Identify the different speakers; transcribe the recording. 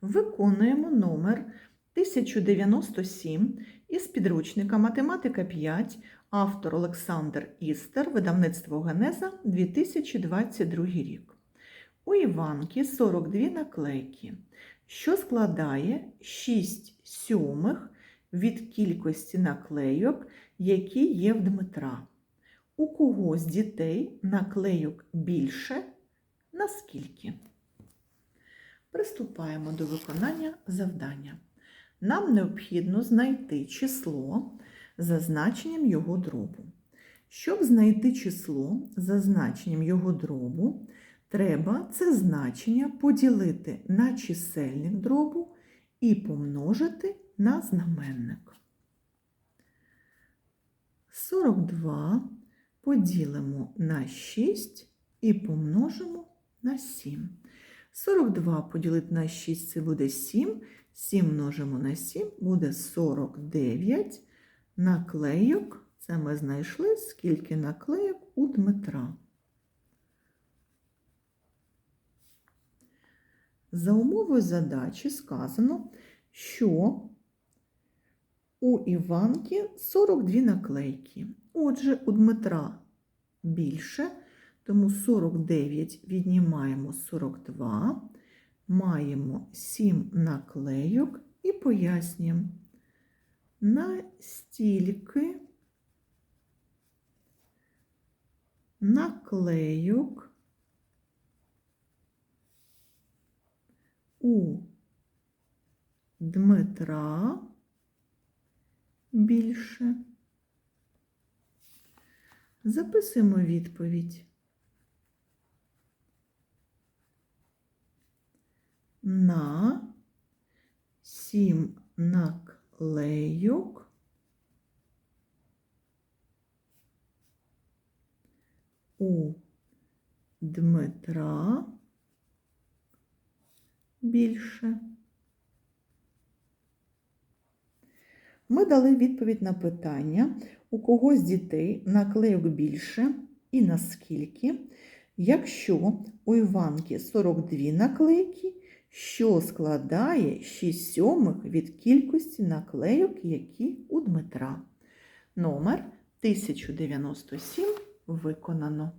Speaker 1: Виконуємо номер 1097 із підручника Математика 5, автор Олександр Істер, видавництво Генеза 2022 рік. У Іванки 42 наклейки, що складає 6 сьомих від кількості наклейок, які є в Дмитра. У кого з дітей наклейок більше? Наскільки? Приступаємо до виконання завдання. Нам необхідно знайти число за значенням його дробу. Щоб знайти число за значенням його дробу, треба це значення поділити на чисельник дробу і помножити на знаменник. 42 поділимо на 6 і помножимо на 7. 42 поділити на 6 це буде 7. 7 множимо на 7 буде 49 наклейок. Це ми знайшли, скільки наклейок у Дмитра. За умовою задачі сказано, що у Іванки 42 наклейки. Отже, у Дмитра більше, тому 49 віднімаємо 42, маємо 7 наклейок і пояснюємо. Настільки наклейок у Дмитра більше. Записуємо відповідь. На сім наклейок у Дмитра більше. Ми дали відповідь на питання, у кого з дітей наклейок більше і наскільки, якщо у Іванки 42 наклейки, що складає 6 сьомих від кількості наклейок, які у Дмитра. Номер 1097 виконано.